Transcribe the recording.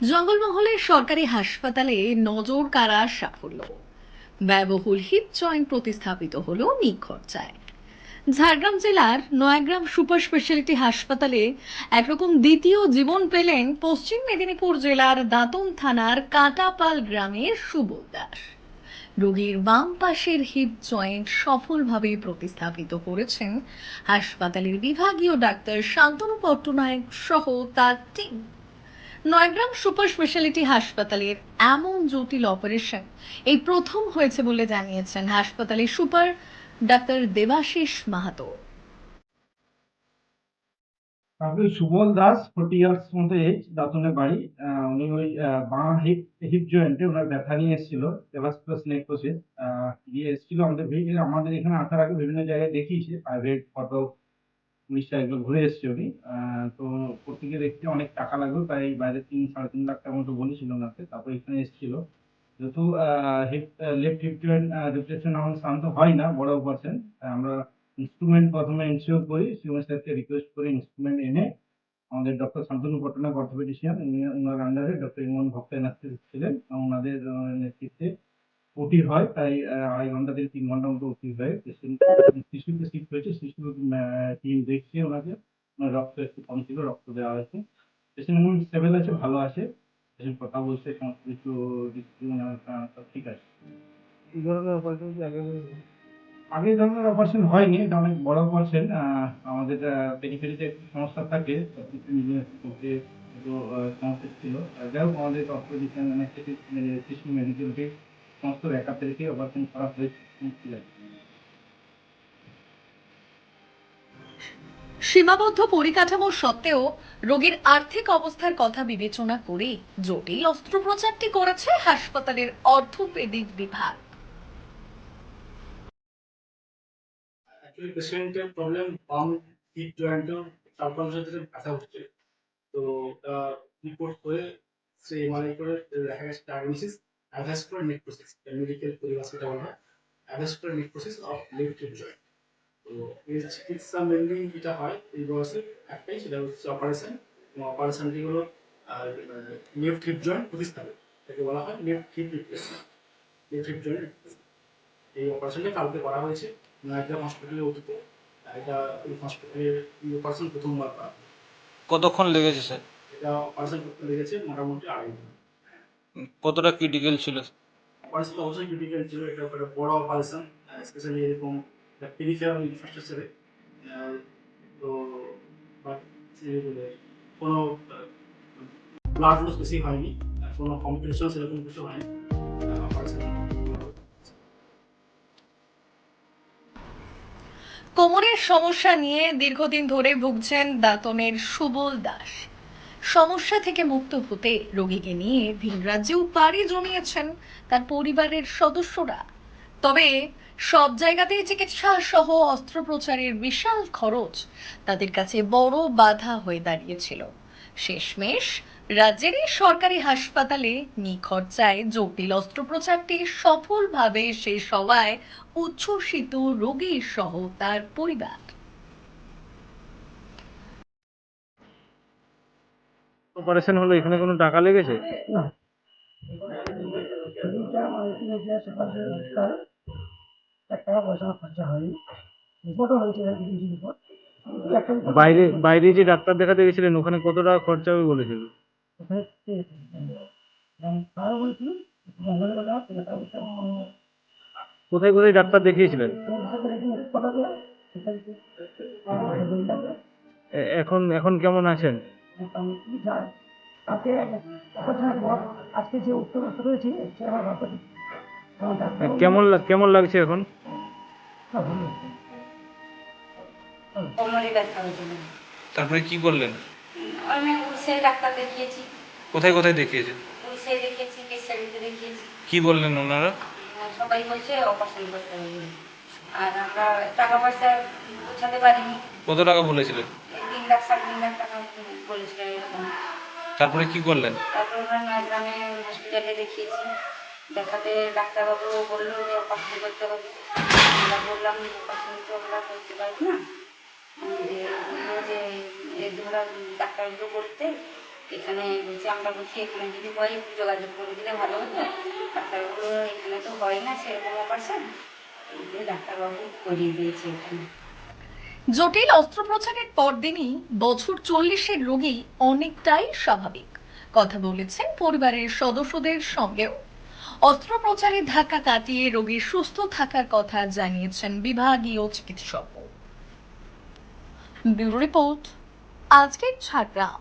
জঙ্গলমহলের সরকারি হাসপাতালে নজর কাড়ার সাফল্য। ব্যয়বহুল হিপ জয়েন্ট প্রতিস্থাপিত হলো নিখরচায় ঝাড়গ্রাম জেলার নয়াগ্রাম সুপার স্পেশালিটি হাসপাতালে একরকম দ্বিতীয় জীবন পেলেন পশ্চিম মেদিনীপুর জেলার দাঁতন থানার কাটাপাল গ্রামের সুবোধ দাস। রোগীর বাম পাশের হিপ জয়েন্ট সফলভাবে প্রতিস্থাপিত করেছেন হাসপাতালের বিভাগীয় ডাক্তার শান্তনু পট্টনায়ক সহ তার টিম নয়গ্রাম সুপার স্পেশালিটি হাসপাতালের এমন জটিল অপারেশন এই প্রথম হয়েছে বলে জানিয়েছেন হাসপাতালের সুপার ডাক্তার দেবাশিস মাহাতো। আপনি সুবল দাস ফোর্টি ইয়ার্স মতো এজ দাঁতনের বাড়ি। উনি ওই বাঁ হিপ হিপ জয়েন্টে ওনার ব্যথা নিয়ে এসেছিল এভাসকুলার নেক্রোসিস দিয়ে এসেছিল আমাদের আমাদের এখানে আসার আগে বিভিন্ন জায়গায় দেখিয়েছে প্রাইভেট ফটো উড়িষ্যা একবার ঘুরে এসছে আহ, তো প্রত্যেকে দেখতে অনেক টাকা লাগবে প্রায় বাইরে তিন সাড়ে তিন লাখ টাকার মতো বলেছিল ওনাকে তারপর এখানে এসেছিল। যেহেতু লেফট হিপ জয়েন্ট রিপ্লেসমেন্ট আমাদের শান্ত হয় না বড় অপারেশন আমরা ইনস্ট্রুমেন্ট প্রথমে ইনসিওর করি সিএমএস স্যারকে রিকোয়েস্ট করে ইনস্ট্রুমেন্ট এনে আমাদের ডক্টর শান্তনু পট্টনায়ক অর্থোপেডিশিয়ান ওনার আন্ডারে ডক্টর ইমন ভক্ত ছিলেন ওনাদের নেতৃত্বে ওটি হয় আহ, আড়াই ঘণ্টা থেকে তিন ঘণ্টা মতো ওটি হয়। শিশুকে শিফট হয়েছে শিশু টিম দেখছে ওনাকে। রক্ত একটু কম ছিল রক্ত দেওয়া হয়েছে। পেশেন্ট এখন স্টেবল আছে ভালো আছে। পেশেন্ট কথা বলছে সমস্ত কিছু সব ঠিক আছে। এই ধরনের অপারেশন আগে আগে ধরনের অপারেশন হয়নি এটা অনেক বড় অপারেশন আমাদের পেরিফেরিতে সমস্যা থাকে সমস্যা ছিল। যাই হোক আমাদের অপারেশন শিশু মেডিকেলকে সমস্ত ব্যাকআপ রেখে অপারেশন করা হয়েছে। ঠিক আছে। সীমাবদ্ধ পরিকাঠামো সত্ত্বেও রোগীর আর্থিক অবস্থার কথা বিবেচনা করে জটিল অস্ত্রোপচারটি করেছে হাসপাতালের অর্থোপেডিক বিভাগ। অ্যাকচুয়ালি পেশেন্টের প্রবলেম বাম হিপ ব্যথা হচ্ছে। তো রিপোর্ট করে সে এমআরআই করে দেখা গেছে ডায়াগনোসিস নেক্রোসিস মেডিকেল পরিভাষা যেটা বলা হয় avascular necrosis of left hip joint তো এর চিকিৎসা মেনলি যেটা হয় এই বয়সে একটাই সেটা হচ্ছে অপারেশন এবং অপারেশনটি হলো লেফট হিপ জয়েন্ট প্রতিস্থাপন। এটাকে বলা হয় left hip replacement left hip joint এই অপারেশনটা কালকে করা হয়েছে নয়াগ্রাম হসপিটালে অতীত এটা হসপিটালে অপারেশন প্রথমবার করা কতক্ষণ লেগেছে স্যার? এটা অপারেশন করতে লেগেছে মোটামুটি আড়াই দিন কতটা ক্রিটিক্যাল ছিল? অপারেশন অবশ্যই ক্রিটিক্যাল ছিল এটা একটা বড় অপারেশন স্পেশালি এরকম পেরিফেরাল ইনফ্রাস্ট্রাকচারে তো কোনো ব্লাড লস বেশি হয়নি কোনো কমপ্লিকেশন সেরকম কিছু হয়নি কোমরের সমস্যা নিয়ে দীর্ঘদিন ধরে ভুগছেন দাঁতনের সুবল দাস। সমস্যা থেকে মুক্ত হতে রোগীকে নিয়ে ভিন রাজ্যেও পাড়ি জমিয়েছেন তার পরিবারের সদস্যরা। তবে সব জায়গাতেই চিকিৎসা সহ অস্ত্রোপচারের বিশাল খরচ তাদের কাছে বড় বাধা হয়ে দাঁড়িয়েছিল। শেষমেশ রাজ্যেরই সরকারি হাসপাতালে নিখরচায় জটিল অস্ত্রোপচারটি সফলভাবে শেষ হওয়ায় উচ্ছ্বসিত রোগী সহ তার পরিবার। অপারেশন হলো এখানে কোনো টাকা লেগেছে? এটা আমার এখানে যে আশেপাশে এক টাকা পয়সা খরচা হয়নি। রিপোর্টও হয়েছে কিছু কিছু রিপোর্ট বাইরে বাইরে যে ডাক্তার দেখাতে গেছিলেন ওখানে কত টাকা খরচা হবে বলেছিল? ওখানে কোথায় কোথায় ডাক্তার দেখিয়েছিলেন? এখন এখন কেমন আছেন? মোটামুটি যায় আজকে অপারেশনের পর আজকে যে উত্তর রয়েছে সে আমার বাপের কেমন কেমন লাগছে এখন? তারপরে কি করলেন? আমি ডাক্তার দেখিয়েছি। কোথায় কোথায় দেখিয়েছেন? উলসে দেখিয়েছি কেসারিতে দেখিয়েছি। কি বললেন ওনারা? সবাই বলছে অপারেশন করতে হবে। আর আমরা টাকা পয়সা পারিনি। কত টাকা বলেছিলেন? লাখ সাড়ে তিন লাখ টাকা বলেছিল এরকম। তারপরে কি করলেন? তারপর নয়গ্রামে হসপিটালে দেখিয়েছি। দেখাতে ডাক্তারবাবু বলল যে অপারেশন করতে হবে। আমরা বললাম অপারেশন তো আমরা করতে পারব না। যে বলল যে এ ধরা ডাক্তারগুলো করতে এখানে বলছি আমরা বলছি এখানে যদি হয় একটু যোগাযোগ করে দিলে ভালো হতো। ডাক্তারবাবু এখানে তো হয় না সেরকম অপারেশন ডাক্তারবাবু করিয়ে দিয়েছে এখানে। জটিল অস্ত্রোপচারের পরদিনই বছর চল্লিশের রোগী অনেকটাই স্বাভাবিক। কথা বলেছেন পরিবারের সদস্যদের সঙ্গেও। অস্ত্রোপচারে ধাক্কা কাটিয়ে রোগী সুস্থ থাকার কথা জানিয়েছেন বিভাগীয় চিকিৎসক ব্যুরো রিপোর্ট, আজকের ঝাড়গ্রাম।